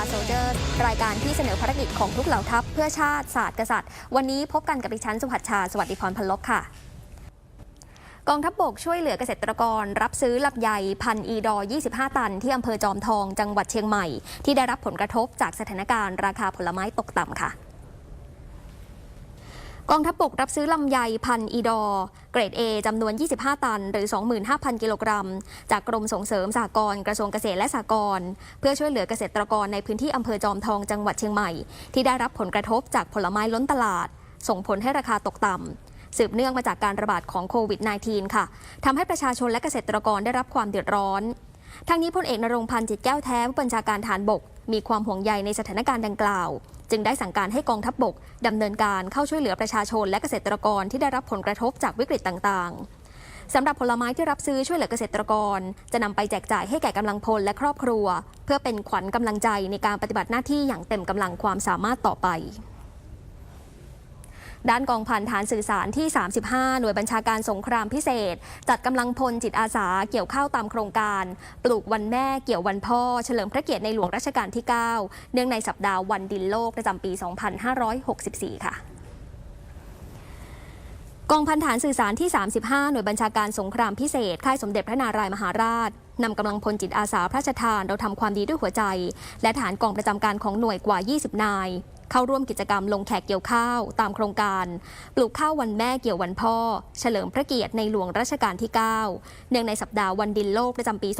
ผู้ชมเดอร์รายการที่เสนอภารกิจของทุกเหล่าทัพ เพื่อชาติศาสตร์กษัตริย์ วันนี้พบกันกับดิฉันสุภัชชา สวัสดิพรพันลบค่ะกองทัพบบกช่วยเหลือเกษตรกร รับซื้อลำไยพันอีดอ 25 ตัน ที่อำเภอจอมทองจังหวัดเชียงใหม่ ที่ได้รับผลกระทบจากสถานการณ์ราคาผลไม้ตกต่ำค่ะ กองทัพบกรับซื้อลำไยพันอีดอ เกรด A จำนวน 25 ตัน หรือ 25,000 กิโลกรัม จากกรมส่งเสริมสหกรณ์กระทรวงเกษตรและสหกรณ์เพื่อช่วยเหลือเกษตรกรในพื้นที่อำเภอจอมทองจังหวัดเชียงใหม่ ที่ได้รับผลกระทบจากผลไม้ล้นตลาด ส่งผลให้ราคาตกต่ำสืบเนื่องมาจากการระบาดของโควิด -19 ค่ะทำให้ประชาชนและเกษตรกรได้รับความเดือดร้อนทั้งนี้พลเอกนรงพันธ์จิตแก้วแท้ผู้บัญชาการฐานบก มีความห่วงใยในสถานการณ์ดังกล่าว จึงได้สั่งการให้กองทัพบบกดำเนินการเข้าช่วยเหลือประชาชนและเกษตรกรที่ได้รับผลกระทบจากวิกฤตต่างๆสำหรับผลไม้ที่รับซื้อช่วยเหลือเกษตรกร จะนำไปแจกจ่ายให้แก่กำลังพลและครอบครัว เพื่อเป็นขวัญกำลังใจในการปฏิบัติหน้าที่อย่างเต็มกำลังความสามารถต่อไป ด้านกองพันฐานสื่อสารที่ 35 หน่วยบัญชาการสงครามพิเศษ จัดกำลังพลจิตอาสาเกี่ยวข้าวตามโครงการ ปลูกวันแม่เกี่ยววันพ่อ เฉลิมพระเกียรติในหลวงรัชกาลที่ 9 เนื่องในสัปดาห์วันดินโลกประจำปี 2564 ค่ะกองพันฐานสื่อสารที่ 35 หน่วยบัญชาการสงครามพิเศษ ค่ายสมเด็จพระนารายมหาราชนำกำลังพลจิตอาสาพระราชทานเราทำความดีด้วยหัวใจ และฐานกองประจำการของหน่วยกว่า 20 นาย เข้าร่วมกิจกรรมลงแขกเกี่ยวข้าว ตามโครงการ ปลูกข้าววันแม่เกี่ยววันพ่อ เฉลิมพระเกียรติในหลวงรัชกาลที่ 9 เนื่องในสัปดาห์วันดินโลกประจำปี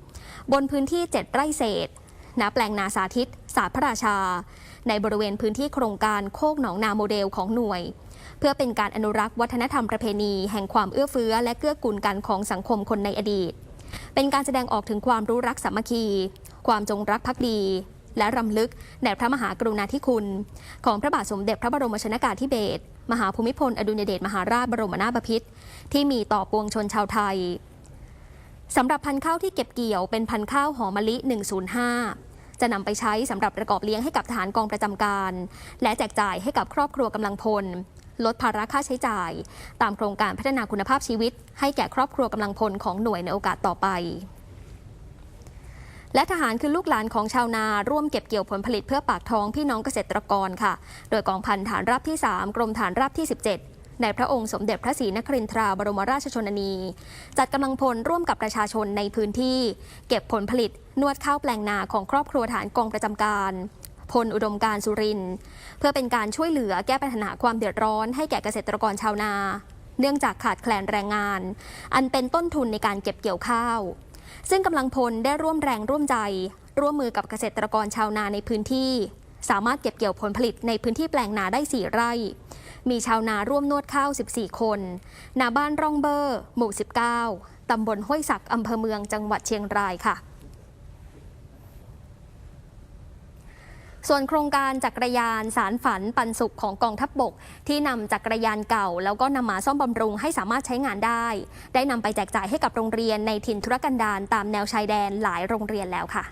2564 บนพื้นที่ 7 ไร่เศษณแปลงนาสาธิต ศาสตร์พระราชา ในบริเวณพื้นที่โครงการโคกหนองนาโมเดลของหน่วย เพื่อเป็นการอนุรักษ์วัฒนธรรมประเพณี แห่งความเอื้อเฟื้อ และเกื้อกูลกันของสังคมคนในอดีต เป็นการแสดงออกถึงความรู้รักสามัคคี ความจงรักภักดี และรำลึกแด่พระมหากรุณาธิคุณ ของพระบาทสมเด็จพระบรมชนากาธิเบศรมหาภูมิพลอดุลยเดชมหาราชบรมนาถบพิตรที่มีต่อปวงชนชาวไทยสำหรับพันธุ์ข้าวที่เก็บเกี่ยวเป็นพันธุ์ข้าวหอมมะลิ 105 จะนำไปใช้สำหรับประกอบเลี้ยงให้กับทหารกองประจำการ และแจกจ่ายให้กับครอบครัวกำลังพล ลดภาระค่าใช้จ่าย ตามโครงการพัฒนาคุณภาพชีวิต ให้แก่ครอบครัวกำลังพลของหน่วยในโอกาสต่อไป และทหารคือลูกหลานของชาวนาร่วมเก็บเกี่ยวผลผลิตเพื่อปากท้องพี่น้องเกษตรกรค่ะ โดยกองพันฐานราบที่ 3 กรมฐานราบที่ 17 ในพระองค์สมเด็จพระศรีนครินทราบรมราชชนนี จัดกำลังพลร่วมกับประชาชนในพื้นที่ เก็บผลผลิตนวดข้าวแปลงนาของครอบครัวฐานกองประจำการพลอุดมการสุริน เพื่อเป็นการช่วยเหลือแก้ปัญหาความเดือดร้อนให้แก่เกษตรกรชาวนา เนื่องจากขาดแคลนแรงงาน อันเป็นต้นทุนในการเก็บเกี่ยวข้าว ซึ่งกำลังพลได้ร่วมแรงร่วมใจ ร่วมมือกับเกษตรกรชาวนาในพื้นที่ สามารถเก็บเกี่ยวผลผลิตในพื้นที่แปลงนาได้ 4 ไร่ มีชาวนาร่วมนวดข้าว 14 คนนาบ้านร่องเบอร์ หมู่ 19ตำบลห้วยศักอำเภอเมืองจังหวัดเชียงรายค่ะ ส่วนโครงการจักรยานสารฝันปันสุขของกองทัพบบก ที่นำจักรยานเก่า แล้วก็นำมาซ่อมบำรุงให้สามารถใช้งานได้ ได้นำไปแจกจ่ายให้กับโรงเรียนในถิ่นธุรกันดารตามแนวชายแดนหลายโรงเรียนแล้วค่ะ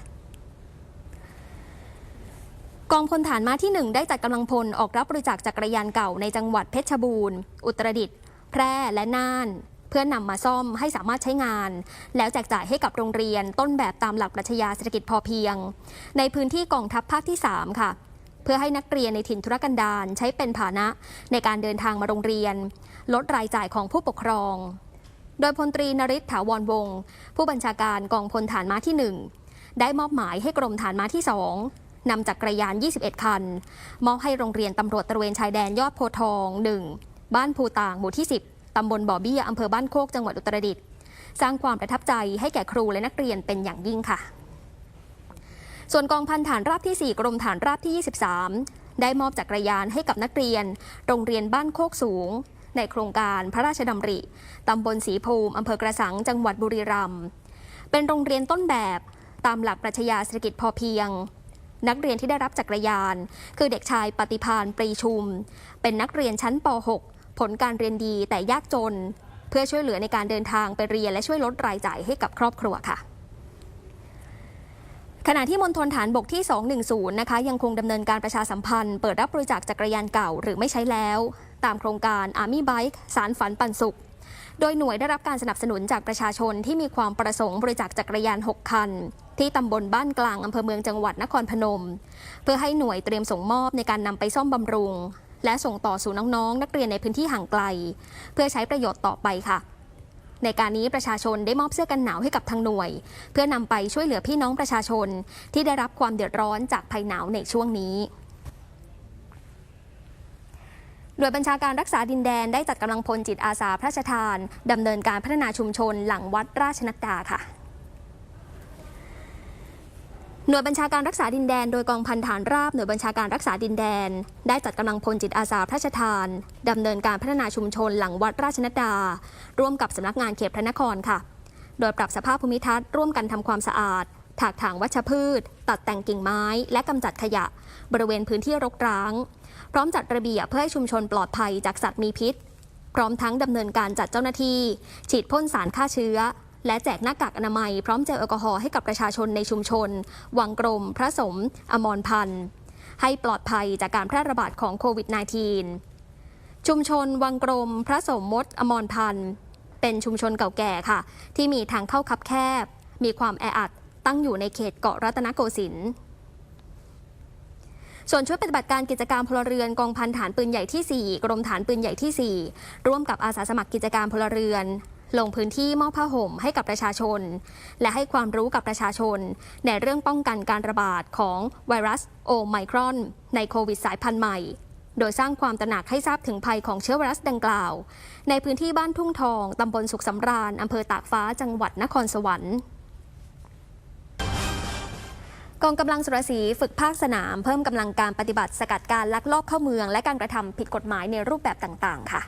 กองพลฐานมาที่ 1 ได้จัดกำลังพลออกรับบริจาคจักรยานเก่าในจังหวัดเพชรบูรณ์ อุตรดิตถ์แพร่และน่าน เพื่อนำมาซ่อมให้สามารถใช้งาน แล้วแจกจ่ายให้กับโรงเรียนต้นแบบตามหลักปรัชญาเศรษฐกิจพอเพียง ในพื้นที่กองทัพภาคที่ 3 ค่ะ เพื่อให้นักเรียนในถิ่นธุรกันดารใช้เป็นฐานะในการเดินทางมาโรงเรียน ลดรายจ่ายของผู้ปกครอง โดยพลตรีนริศถาวรวงศ์ผู้บัญชาการกองพลฐานม้าที่ 1 ได้มอบหมายให้กรมฐานม้าที่ 2นำจักรยาน 21 คัน มอบให้โรงเรียนตำรวจตระเวนชายแดนยอดโพทอง 1 บ้านภูต่างหมู่ที่ 10 ตำบลบ่อเบี้ยอำเภอบ้านโคกจังหวัดอุตรดิตถ์สร้างความประทับใจให้แก่ครูและนักเรียนเป็นอย่างยิ่งค่ะ ส่วนกองพันฐานราบที่ 4 กรมฐานราบที่ 23 ได้มอบจักรยานให้กับนักเรียน โรงเรียนบ้านโคกสูง ในโครงการพระราชดำริตำบลศรีภูมิอำเภอกระสังจังหวัดบุรีรัมย์เป็นโรงเรียนต้นแบบตามหลักปรัชญาเศรษฐกิจพอเพียง นักเรียนที่ได้รับจักรยาน คือเด็กชายปฏิพานปรีชุม เป็นนักเรียนชั้นป .6 ผลการเรียนดีแต่ยากจน เพื่อช่วยเหลือในการเดินทางไปเรียน และช่วยลดรายจ่ายให้กับครอบครัวค่ะขณะที่มณฑลฐานบกที่ 210 นะคะ ยังคงดำเนินการประชาสัมพันธ์ เปิดรับบริจาคจักรยานเก่าหรือไม่ใช้แล้ว ตามโครงการ Army Bike สารฝันปันสุข โดยหน่วยได้รับการสนับสนุนจากประชาชนที่มีความประสงค์บริจาคจักรยาน 6 คัน ที่ตำบลบ้านกลางอำเภอเมืองจังหวัดนครพนม เพื่อให้หน่วยเตรียมส่งมอบในการนำไปซ่อมบำรุง และส่งต่อสู่น้องๆ นักเรียนในพื้นที่ห่างไกล เพื่อใช้ประโยชน์ต่อไปค่ะ ในการนี้ประชาชนได้มอบเสื้อกันหนาวให้กับทางหน่วย เพื่อนำไปช่วยเหลือพี่น้องประชาชน ที่ได้รับความเดือดร้อนจากภัยหนาวในช่วงนี้หน่วยบัญชาการรักษาดินแดนได้จัดกำลังพลจิตอาสาพระราชทานดำเนินการพัฒนาชุมชนหลังวัดราชนัดดาค่ะ หน่วยบัญชาการรักษาดินแดนโดยกองพันฐานราบหน่วยบัญชาการรักษาดินแดน ได้จัดกำลังพลจิตอาสาพระราชทานดำเนินการพัฒนาชุมชนหลังวัดราชนดดา ร่วมกับสำนักงานเขตพระนครค่ะ โดยปรับสภาพภูมิทัศน์ร่วมกันทำความสะอาด ถากถางวัชพืช ตัดแต่งกิ่งไม้ และกำจัดขยะ บริเวณพื้นที่รกร้าง พร้อมจัดระเบียบเพื่อให้ชุมชนปลอดภัยจากสัตว์มีพิษ พร้อมทั้งดำเนินการจัดเจ้าหน้าที่ ฉีดพ่นสารฆ่าเชื้อ และแจกหน้ากากอนามัย พร้อมเจลแอลกอฮอล์ให้กับประชาชนในชุมชน วังกรม พระสม อมรพันธ์ให้ปลอดภัยจากการแพร่ระบาดของโควิด -19 ชุมชน วังกรม พระสมมดอมรพันธ์เป็นชุมชนเก่าแก่ค่ะ ที่มีทางเข้าคับแคบ มีความแออัดตั้งอยู่ในเขตเกาะรัตนโกสินทร์ส่วนชุดปฏิบัติการกิจการพลเรือนกองพันฐานปืนใหญ่ที่ 4 กรมฐานปืนใหญ่ที่ 4 ร่วมกับอาสาสมัครกิจการพลเรือน ลงพื้นที่มอบผ้าห่มให้กับประชาชน และให้ความรู้กับประชาชน ในเรื่องป้องกันการระบาดของไวรัสโอไมครอน ในโควิดสายพันธุ์ใหม่ โดยสร้างความตระหนักให้ทราบถึงภัยของเชื้อไวรัสดังกล่าว ในพื้นที่บ้านทุ่งทอง ตำบลสุขสำราญอำเภอตากฟ้าจังหวัดนครสวรรค์กองกำลังสุรศรีฝึกภาคสนามเพิ่มกำลังการปฏิบัติสกัดการลักลอบเข้าเมือง และการกระทำผิดกฎหมายในรูปแบบต่าง ๆ ค่ะ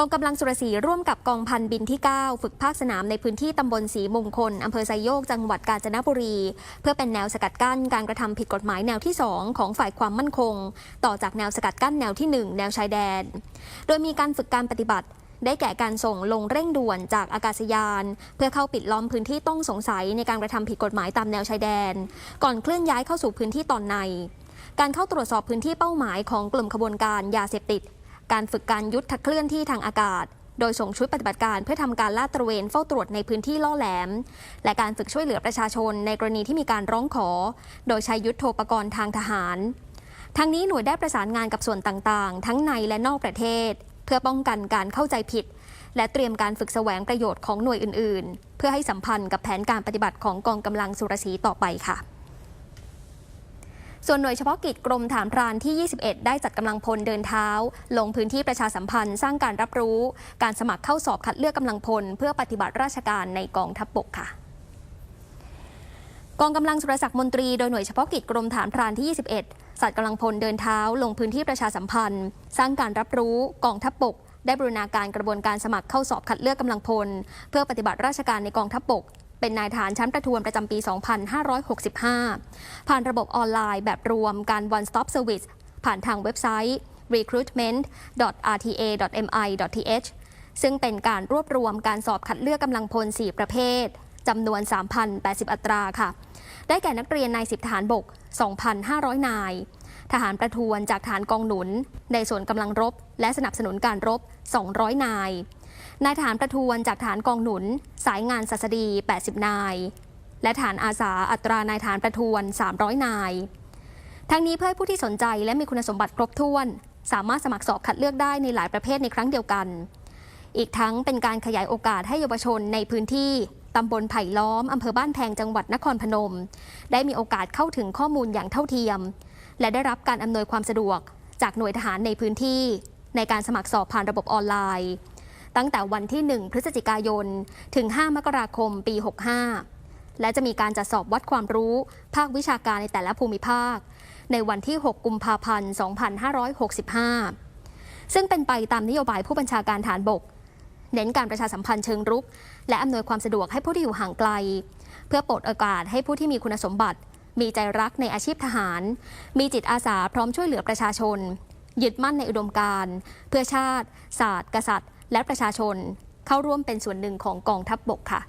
กองกำลังสุรศรีร่วมกับกองพันบินที่ 9 ฝึกภาคสนามในพื้นที่ตำบลศรีมงคลอำเภอไซโยกจังหวัดกาญจนบุรี เพื่อเป็นแนวสกัดกั้นการกระทำผิดกฎหมายแนวที่ 2 ของฝ่ายความมั่นคง ต่อจากแนวสกัดกั้นแนวที่ 1 แนวชายแดน โดยมีการฝึกการปฏิบัติได้แก่การส่งลงเร่งด่วนจากอากาศยาน เพื่อเข้าปิดล้อมพื้นที่ต้องสงสัยในการกระทำผิดกฎหมายตามแนวชายแดน ก่อนเคลื่อนย้ายเข้าสู่พื้นที่ตอนใน การเข้าตรวจสอบพื้นที่เป้าหมายของกลุ่มขบวนการยาเสพติด การฝึกการยุทธเคลื่อนที่ทางอากาศ โดยส่งชุดปฏิบัติการเพื่อทำการลาดตระเวนเฝ้าตรวจในพื้นที่ล่อแหลม และการฝึกช่วยเหลือประชาชนในกรณีที่มีการร้องขอ โดยใช้ยุทธโธปกรณ์ทางทหาร ทั้งนี้หน่วยได้ประสานงานกับส่วนต่างๆ ทั้งในและนอกประเทศ เพื่อป้องกันการเข้าใจผิด และเตรียมการฝึกแสวงประโยชน์ของหน่วยอื่น ๆ เพื่อให้สัมพันธ์กับแผนการปฏิบัติของกองกำลังสุรศีต่อไปค่ะ ส่วนหน่วยเฉพาะกิจกรมฐานพรานที่ 21 ได้จัดกำลังพลเดินเท้า ลงพื้นที่ประชาสัมพันธ์ สร้างการรับรู้ การสมัครเข้าสอบคัดเลือกกำลังพล เพื่อปฏิบัติราชการในกองทัพบกค่ะกองกำลังสุรศักดิ์มนตรีโดยหน่วยเฉพาะกิจกรมฐานพรานที่ 21 สัตว์กำลังพลเดินเท้า ลงพื้นที่ประชาสัมพันธ์ สร้างการรับรู้กองทัพบกได้บรูรณาการกระบวนการสมัครเข้าสอบคัดเลือกกำลังพล เพื่อปฏิบัติราชการในกองทัพบก เป็นนายทหารชั้นประทวนประจำปี 2565 ผ่านระบบออนไลน์แบบรวมการ one stop service ผ่านทางเว็บไซต์ recruitment.rta.mi.th ซึ่งเป็นการรวบรวมการสอบคัดเลือกกำลังพล 4 ประเภทจำนวน 3,080 อัตราค่ะ ได้แก่นักเรียนนายสิบทหารบก 2,500 นาย ทหารประทวนจากฐานกองหนุน ในส่วนกำลังรบ และสนับสนุนการรบ 200 นาย นายทหารประทวนจากฐานกองหนุน สายงานศัสดี 80 นาย และฐานอาสาอัตรานายฐานประทวน 300 นาย ทั้งนี้เพื่อให้ผู้ที่สนใจและมีคุณสมบัติครบถ้วน สามารถสมัครสอบคัดเลือกได้ในหลายประเภทในครั้งเดียวกัน อีกทั้งเป็นการขยายโอกาสให้เยาวชนในพื้นที่ตำบลไผ่ล้อม อำเภอบ้านแพงจังหวัดนครพนม ได้มีโอกาสเข้าถึงข้อมูลอย่างเท่าเทียม และได้รับการอำนวยความสะดวก จากหน่วยทหารในพื้นที่ ในการสมัครสอบผ่านระบบออนไลน์ ตั้งแต่วันที่ 1 พฤศจิกายน ถึง 5 มกราคม ปี 65 และจะมีการจัดสอบวัดความรู้ ภาควิชาการในแต่ละภูมิภาค ในวันที่ 6 กุมภาพันธ์ 2565 ซึ่งเป็นไปตามนโยบายผู้บัญชาการฐานบกเน้นการประชาสัมพันธ์เชิงรุก และอำนวยความสะดวกให้ผู้ที่อยู่ห่างไกล เพื่อปิดโอกาสให้ผู้ที่มีคุณสมบัติ มีใจรักในอาชีพทหาร มีจิตอาสาพร้อมช่วยเหลือประชาชน ยึดมั่นในอุดมการณ์ เพื่อชาติ ศาสตร์ กษัตริย์ และประชาชน เข้าร่วมเป็นส่วนหนึ่งของกองทัพบบกค่ะ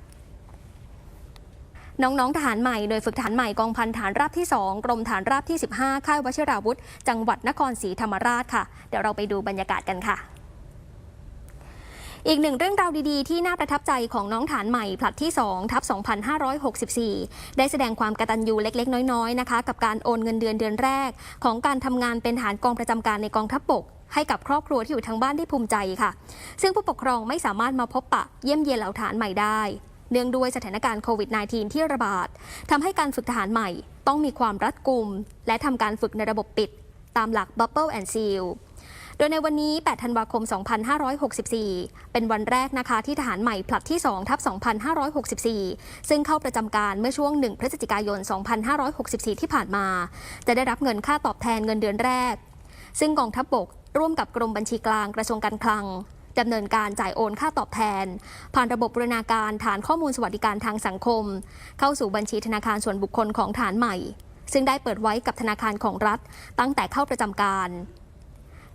น้องๆ ทหารใหม่ โดยฝึกทหารใหม่กองพันฐานราบที่ 2 กรมฐานราบที่ 15 ค่ายวชิราวุธ จังหวัดนครศรีธรรมราชค่ะ เดี๋ยวเราไปดูบรรยากาศกันค่ะ อีกหนึ่งเรื่องราวดีๆ ที่น่าประทับใจของน้องฐานใหม่ผลัดที่ 2 ทับ 2564 ได้แสดงความกตัญญูเล็กๆ น้อยๆ นะคะ กับการโอนเงินเดือนเดือนแรก ของการทำงานเป็นฐานกองประจำการในกองทัพบกให้กับครอบครัวที่อยู่ทางบ้านได้ภูมิใจค่ะ ซึ่งผู้ปกครองไม่สามารถมาพบปะเยี่ยมเยียนเหล่าฐานใหม่ได้ เนื่องด้วยสถานการณ์โควิด -19 ที่ระบาดทำให้การฝึกทหารใหม่ ต้องมีความรัดกุม และทำการฝึกในระบบปิด ตามหลัก Bubble and Seal โดยในวันนี้ 8 ธันวาคม 2564 เป็นวันแรกนะคะที่ทหารใหม่ผลัดที่ 2 ทับ 2564 ซึ่งเข้าประจำการเมื่อช่วง 1 พฤศจิกายน 2564 ที่ผ่านมา จะได้รับเงินค่าตอบแทนเงินเดือนแรก ซึ่งกองทัพบบกร่วมกับกรมบัญชีกลางกระทรวงการคลังดำเนินการจ่ายโอนค่าตอบแทน ผ่านระบบบูรณาการฐานข้อมูลสวัสดิการทางสังคม เข้าสู่บัญชีธนาคารส่วนบุคคลของฐานใหม่ ซึ่งได้เปิดไว้กับธนาคารของรัฐ ตั้งแต่เข้าประจำการ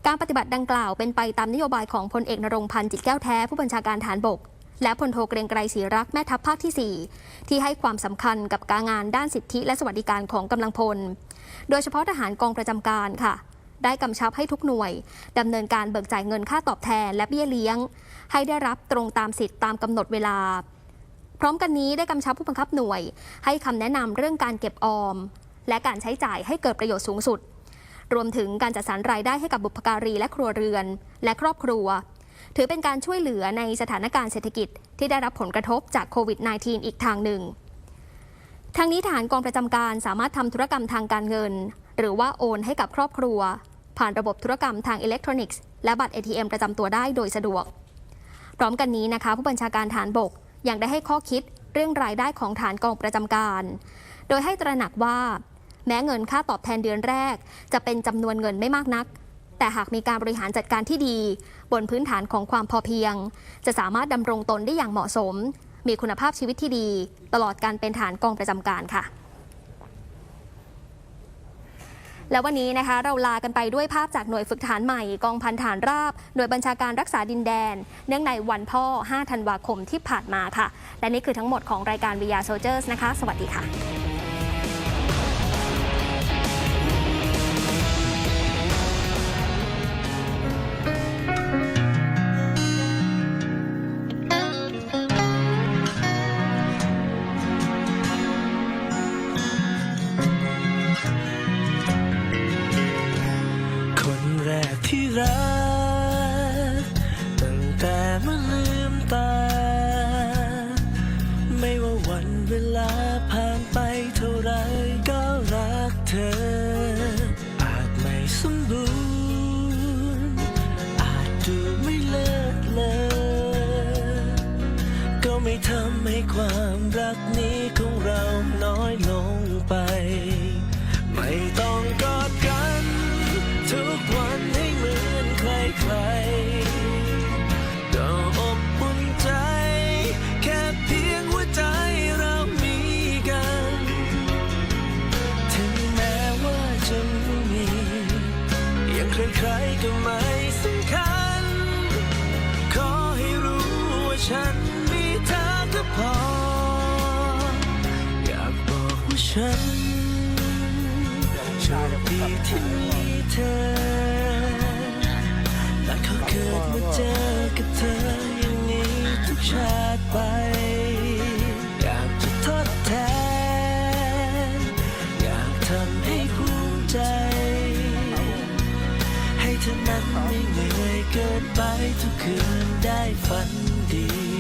การปฏิบัติดังกล่าวเป็นไปตามนโยบายของพลเอกนรงพันธ์จิตแก้วแท้ผู้บัญชาการฐานบก และพลโทเกรียงไกรศรีรักแม่ทัพภาคที่ 4 ที่ให้ความสำคัญกับการงานด้านสิทธิและสวัสดิการของกำลังพล โดยเฉพาะทหารกองประจำการค่ะ ได้กำชับให้ทุกหน่วยดำเนินการเบิกจ่ายเงินค่าตอบแทนและเบี้ยเลี้ยง ให้ได้รับตรงตามสิทธิตามกำหนดเวลาพร้อมกันนี้ได้กำชับผู้บังคับหน่วย ให้คำแนะนำเรื่องการเก็บออม และการใช้จ่ายให้เกิดประโยชน์สูงสุด รวมถึงการจัดสรรรายได้ให้กับบุพการีและครัวเรือน และครอบครัว ถือเป็นการช่วยเหลือในสถานการณ์เศรษฐกิจที่ได้รับผลกระทบจากโควิด -19 อีกทางหนึ่งทางนี้ฐานกองประจำการสามารถทำธุรกรรมทางการเงิน หรือว่าโอนให้กับครอบครัว ผ่านระบบธุรกรรมทางอิเล็กทรอนิกส์และบัตร ATM ประจำตัวได้โดยสะดวก พร้อมกันนี้นะคะ ผู้บัญชาการฐานบกยังได้ให้ข้อคิดเรื่องรายได้ของฐานกองประจำการ โดยให้ตระหนักว่า แม้เงินค่าตอบแทนเดือนแรก จะเป็นจำนวนเงินไม่มากนัก แต่หากมีการบริหารจัดการที่ดี บนพื้นฐานของความพอเพียง จะสามารถดำรงตนได้อย่างเหมาะสม มีคุณภาพชีวิตที่ดี ตลอดการเป็นฐานกองประจำการค่ะ แล้ววันนี้นะคะเราลากันไปด้วยภาพจากหน่วยฝึกทหารใหม่ กองพันฐานราบ หน่วยบัญชาการรักษาดินแดน เนื่องในวันพ่อ 5 ธันวาคมที่ผ่านมาค่ะ และนี่คือทั้งหมดของรายการ VR Soldiers นะคะ สวัสดีค่ะ ความรักนี้ของเราน้อยลงไป ไม่ต้องกอดกัน ทุกวันให้เหมือนใครๆก็อบอุ่นใจ แค่เพียงหัวใจเรามีกัน ถึงแม้ว่าจะไม่มีย่างใครๆก็ไม่ส ฉันโชคดีที่มีเธอและขอเกิดมาเจอกับเธออย่างนี้ทุกชาติไป อยากจะทดแทน อยากทำให้ภูมิใจ ให้เธอนั้นไม่เหนื่อยเกินไปทุกคืนได้ฝันดี